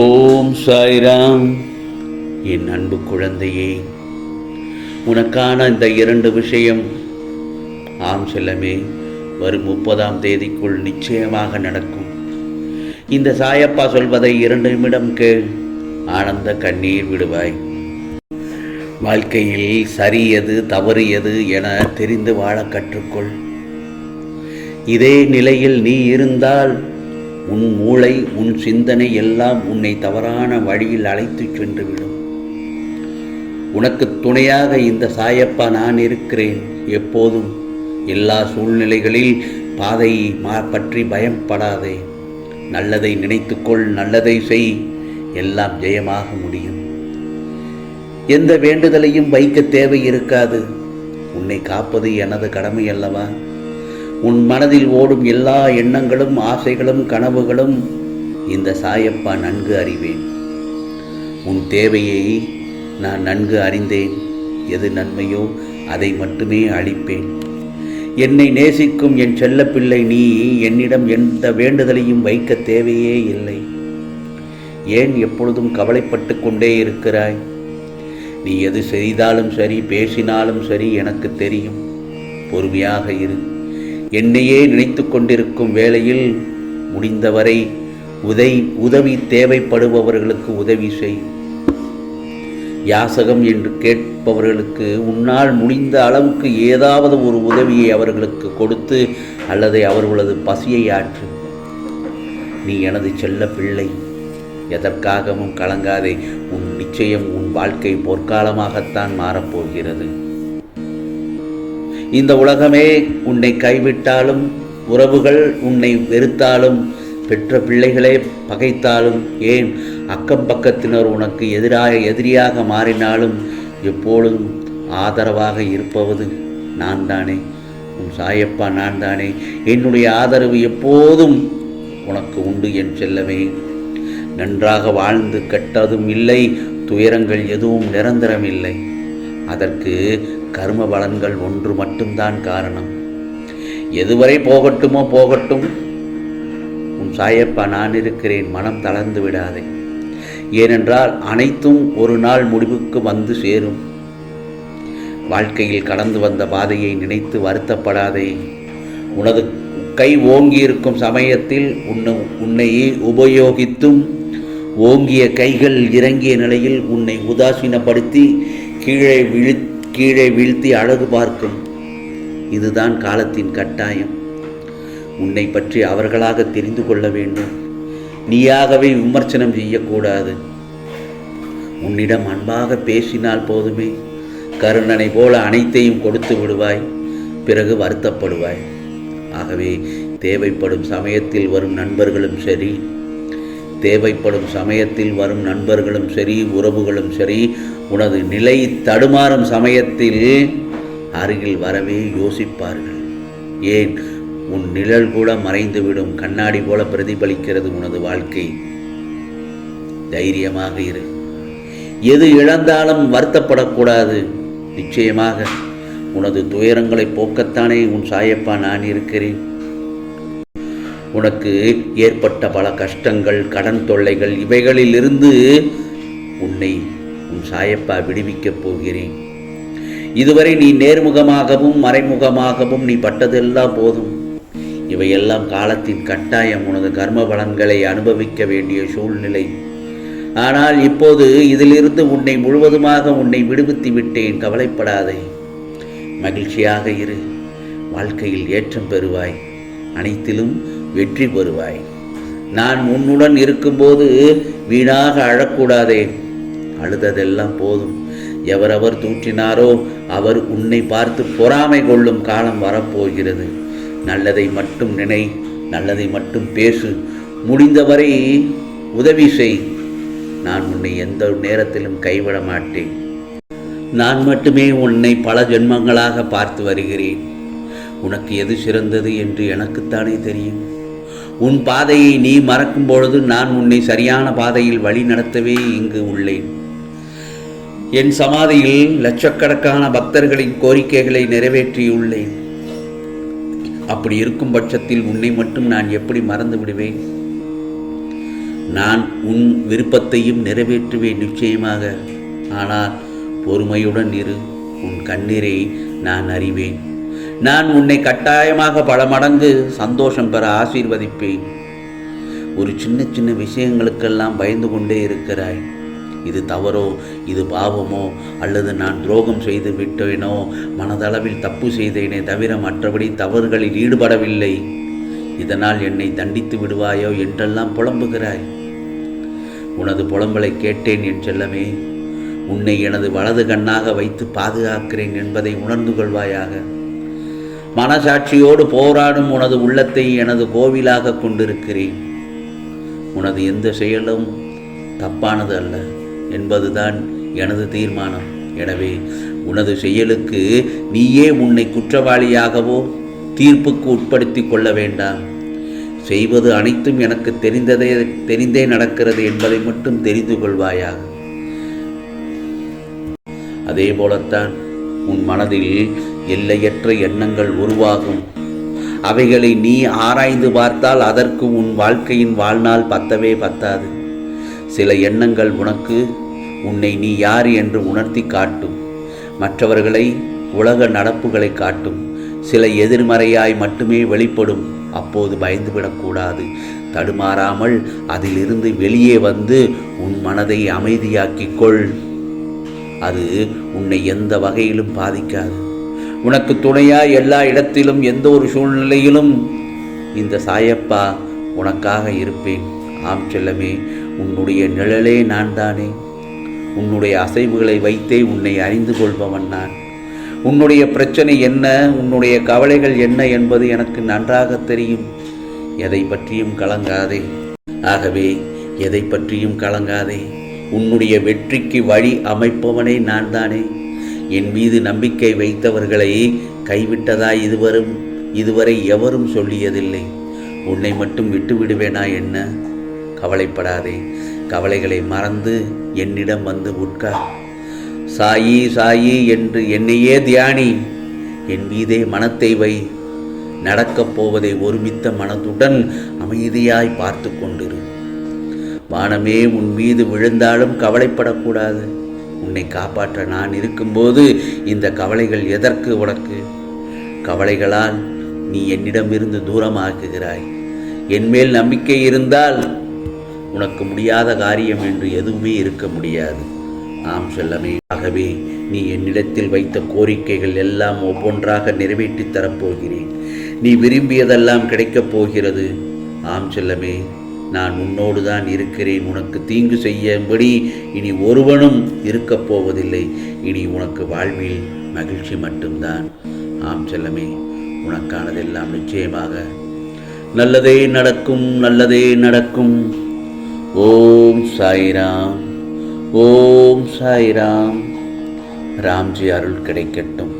ஓம் சாய்ராம். என் அன்பு குழந்தையே உனக்கான இந்த இரண்டு விஷயம் ஆம் செல்லமே வரும் முப்பதாம் தேதிக்குள் நிச்சயமாக நடக்கும். இந்த சாயப்பா சொல்வதை இரண்டு நிமிடம் கேள் ஆனந்த கண்ணீர் விடுவாய். வாழ்க்கையில் சரியது தவறு எது என தெரிந்து வாழ கற்றுக்கொள். இதே நிலையில் நீ இருந்தால் உன் மூளை உன் சிந்தனை எல்லாம் உன்னை தவறான வழியில் அழைத்துச் சென்றுவிடும். உனக்கு துணையாக இந்த சாயப்பா நான் இருக்கிறேன். எப்போதும் எல்லா சூழ்நிலைகளில் பாதையை மா பற்றி பயப்படாதே. நல்லதை நினைத்துக்கொள் நல்லதை செய். எல்லாம் ஜெயமாக முடியும். எந்த வேண்டுதலையும் வைக்க தேவை இருக்காது. உன்னை காப்பது எனது கடமை அல்லவா? உன் மனதில் ஓடும் எல்லா எண்ணங்களும் ஆசைகளும் கனவுகளும் இந்த சாயப்பா நன்கு அறிவேன். உன் தேவையை நான் நன்கு அறிந்தேன். எது நன்மையோ அதை மட்டுமே அளிப்பேன் என்னை நேசிக்கும் என் செல்லப்பிள்ளை நீ என்னிடம் எந்த வேண்டுதலையும் வைக்க தேவையே இல்லை. ஏன் எப்பொழுதும் கவலைப்பட்டு கொண்டே இருக்கிறாய்? நீ எது செய்தாலும் சரி பேசினாலும் சரி எனக்கு தெரியும். பொறுமையாக இரு. என்னையே நினைத்து கொண்டிருக்கும் வேளையில் முடிந்தவரை உதை உதவி தேவைப்படுபவர்களுக்கு உதவி செய். யாசகம் என்று கேட்பவர்களுக்கு உன்னால் முடிந்த அளவுக்கு ஏதாவது ஒரு உதவியை அவர்களுக்கு கொடுத்து அல்லது அவர்களது பசியை ஆற்று. நீ எனது செல்ல பிள்ளை எதற்காகவும் கலங்காதே. உன் நிச்சயம் உன் வாழ்க்கை பொற்காலமாகத்தான் மாறப்போகிறது. இந்த உலகமே உன்னை கைவிட்டாலும் உறவுகள் உன்னை வெறுத்தாலும் பெற்ற பிள்ளைகளே பகைத்தாலும் ஏன்? அக்கம் பக்கத்தினர் உனக்கு எதிராக எதிரியாக மாறினாலும் எப்பொழுதும் ஆதரவாக இருப்பவது நான் தானே உன் சாயப்பா நான் தானே என்னுடைய ஆதரவு எப்போதும் உனக்கு உண்டு என் செல்லவே நன்றாக வாழ்ந்து கெட்டதும் இல்லை துயரங்கள் எதுவும் நிரந்தரம் இல்லை அதற்கு கர்ம பலன்கள் ஒன்று மட்டும்தான் காரணம். எதுவரை போகட்டுமோ போகட்டும். உன் சாயப்பா நான் இருக்கிறேன் மனம் தளர்ந்து விடாதே. ஏனென்றால் அனைத்தும் ஒரு நாள் முடிவுக்கு வந்து சேரும். வாழ்க்கையில் கடந்து வந்த பாதையை நினைத்து வருத்தப்படாதே. உனது கை ஓங்கி இருக்கும் சமயத்தில் உன்னை உன்னையே உபயோகித்தும் ஓங்கிய கைகள் இறங்கிய நிலையில் உன்னை உதாசீனப்படுத்தி கீழே விழு கீழே வீழ்த்தி அழகு பார்க்கும். இதுதான் காலத்தின் கட்டாயம். உன்னை பற்றி அவர்களாக தெரிந்து கொள்ள வேண்டும். நீயாகவே விமர்சனம் செய்யக்கூடாது. உன்னிடம் அன்பாக பேசினால் போதுமே. கருணனை போல அனைத்தையும் கொடுத்து விடுவாய். பிறகு வருத்தப்படுவாய். ஆகவே தேவைப்படும் சமயத்தில் வரும் நண்பர்களும் சரி. தேவைப்படும் சமயத்தில் வரும் நண்பர்களும் சரி உறவுகளும் சரி உனது நிலை தடுமாறும் சமயத்தில் அருகில் வரவே யோசிப்பார்கள். ஏன்? உன் நிழல் கூட மறைந்துவிடும். கண்ணாடி போல பிரதிபலிக்கிறது உனது வாழ்க்கை. தைரியமாக இரு. எது இழந்தாலும் வருத்தப்படக்கூடாது. நிச்சயமாக உனது துயரங்களை போக்கத்தானே உன் சாயப்பா நான் இருக்கிறேன். உனக்கு ஏற்பட்ட பல கஷ்டங்கள் கடன் தொல்லைகள் இவைகளிலிருந்து உன்னை உன் சாயப்பா விடுவிக்கப் போகிறேன். இதுவரை நீ நேர்முகமாகவும் மறைமுகமாகவும் நீ பட்டதெல்லாம் போதும். இவையெல்லாம் காலத்தின் கட்டாயம். உனது கர்ம பலன்களை அனுபவிக்க வேண்டிய சூழ்நிலை. ஆனால் இப்போது இதிலிருந்து உன்னை முழுவதுமாக உன்னை விடுவித்து விட்டேன். கவலைப்படாதே. மகிழ்ச்சியாக இரு. வாழ்க்கையில் ஏற்றம் பெறுவாய். அனைத்திலும் வெற்றி பெறுவாய். நான் உன்னுடன் இருக்கும்போது வீணாக அழக்கூடாதே. அழுததெல்லாம் போதும். எவரவர் தூற்றினாரோ அவர் உன்னை பார்த்து பொறாமை கொள்ளும் காலம் வரப்போகிறது. நல்லதை மட்டும் நினை நல்லதை மட்டும் பேசு. முடிந்தவரை உதவி செய். நான் உன்னை எந்த நேரத்திலும் கைவிட மாட்டேன். நான் மட்டுமே உன்னை பல ஜென்மங்களாக பார்த்து வருகிறேன். உனக்கு எது சிறந்தது என்று எனக்குத்தானே தெரியும். உன் பாதையை நீ மறக்கும் பொழுது நான் உன்னை சரியான பாதையில் வழி நடத்தவே இங்கு உள்ளேன். என் சமாதியில் லட்சக்கணக்கான பக்தர்களின் கோரிக்கைகளை நிறைவேற்றியுள்ளேன் அப்படி இருக்கும் பட்சத்தில் உன்னை மட்டும் நான் எப்படி மறந்து விடுவேன்? நான் உன் விருப்பத்தையும் நிறைவேற்றுவேன் நிச்சயமாக. ஆனால் பொறுமையுடன் இரு உன் கண்ணீரை நான் அறிவேன். நான் உன்னை கட்டாயமாக பல மடங்கு சந்தோஷம் பெற ஆசீர்வதிப்பேன். ஒரு சின்ன சின்ன விஷயங்களுக்கெல்லாம் பயந்து கொண்டே இருக்கிறாய். இது தவறோ இது பாவமோ அல்லது நான் துரோகம் செய்து விட்டேனோ மனதளவில் தப்பு செய்தேனே தவிர மற்றபடி தவறுகளில் ஈடுபடவில்லை. இதனால் என்னை தண்டித்து விடுவாயோ என்றெல்லாம் புலம்புகிறாய். உனது புலம்பலை கேட்டேன் என் செல்லமே. உன்னை எனது வலது கண்ணாக வைத்து பாதுகாக்கிறேன் என்பதை உணர்ந்து கொள்வாயாக. மனசாட்சியோடு போராடும் உனது உள்ளத்தை எனது கோவிலாக கொண்டிருக்கிறேன். உனது எந்த செயலும் தப்பானது அல்ல என்பதுதான் எனது தீர்மானம். எனவே உனது செயலுக்கு நீயே உன்னை குற்றவாளியாகவோ தீர்ப்புக்கு உட்படுத்தி கொள்ள வேண்டாம். செய்வது அனைத்தும் எனக்கு தெரிந்ததே தெரிந்தே நடக்கிறது என்பதை மட்டும் தெரிந்து கொள்வாயாக. அதே போலத்தான் உன் மனதில் எல்லையற்ற எண்ணங்கள் உருவாகும். அவைகளை நீ ஆராய்ந்து பார்த்தால் அதற்கு உன் வாழ்க்கையின் வாழ்நாள் பத்தவே பத்தாது. சில எண்ணங்கள் உனக்கு உன்னை நீ யார் என்று உணர்த்தி காட்டும். மற்றவர்களை உலக நடப்புகளை காட்டும். சில எதிர்மறையாய் மட்டுமே வெளிப்படும். அப்போது பயந்துவிடக்கூடாது தடுமாறாமல் அதிலிருந்து வெளியே வந்து உன் மனதை அமைதியாக்கிக்கொள் அது உன்னை எந்த வகையிலும் பாதிக்காது. உனக்கு துணையாய் எல்லா இடத்திலும் எந்த ஒரு சூழ்நிலையிலும் இந்த சாயப்பா உனக்காக இருப்பேன். ஆம் செல்லமே உன்னுடைய நிழலே நான் தானே உன்னுடைய அசைவுகளை வைத்தே உன்னை அறிந்து கொள்பவன் நான். உன்னுடைய பிரச்சனை என்ன உன்னுடைய கவலைகள் என்ன என்பது எனக்கு நன்றாக தெரியும். எதை பற்றியும் கலங்காதே. ஆகவே எதை பற்றியும் கலங்காதே. உன்னுடைய வெற்றிக்கு வழி அமைப்பவனே நான் தானே என் மீது நம்பிக்கை வைத்தவர்களை கைவிட்டதாய் இதுவரும்? இதுவரை எவரும் சொல்லியதில்லை. உன்னை மட்டும் விட்டு விடுவேனா என்ன? கவலைப்படாதே. கவலைகளை மறந்து என்னிடம் வந்து உட்கார் சாயி சாயி என்று என்னையே தியானி. என் மீதே மனத்தை வை. நடக்கப் போவதை ஒருமித்த மனத்துடன் அமைதியாய் பார்த்து கொண்டிரு. வானமே உன் மீது விழுந்தாலும் கவலைப்படக்கூடாது. உன்னை காப்பாற்ற நான் இருக்கும்போது இந்த கவலைகள் எதற்கு உனக்கு? கவலைகளால் நீ என்னிடமிருந்து தூரமாக்குகிறாய். என்மேல் நம்பிக்கை இருந்தால் உனக்கு முடியாத காரியம் என்று எதுவுமே இருக்க முடியாது. ஆம் செல்லமே. ஆகவே நீ என்னிடத்தில் வைத்த கோரிக்கைகள் எல்லாம் ஒவ்வொன்றாக நிறைவேற்றித் தரப்போகிறேன். நீ விரும்பியதெல்லாம் கிடைக்கப் போகிறது. ஆம் செல்லமே. நான் உன்னோடு தான் இருக்கிறேன். உனக்கு தீங்கு செய்யும்படி இனி ஒருவனும் இருக்கப் போவதில்லை. இனி உனக்கு வாழ்வில் மகிழ்ச்சி மட்டும்தான். ஆம் செல்லமே உனக்கானதெல்லாம் நிச்சயமாக நல்லதே நடக்கும் நல்லதே நடக்கும். ஓம் சாய்ராம் ஓம் சாய்ராம். ராம்ஜி அருள் கிடைக்கட்டும்.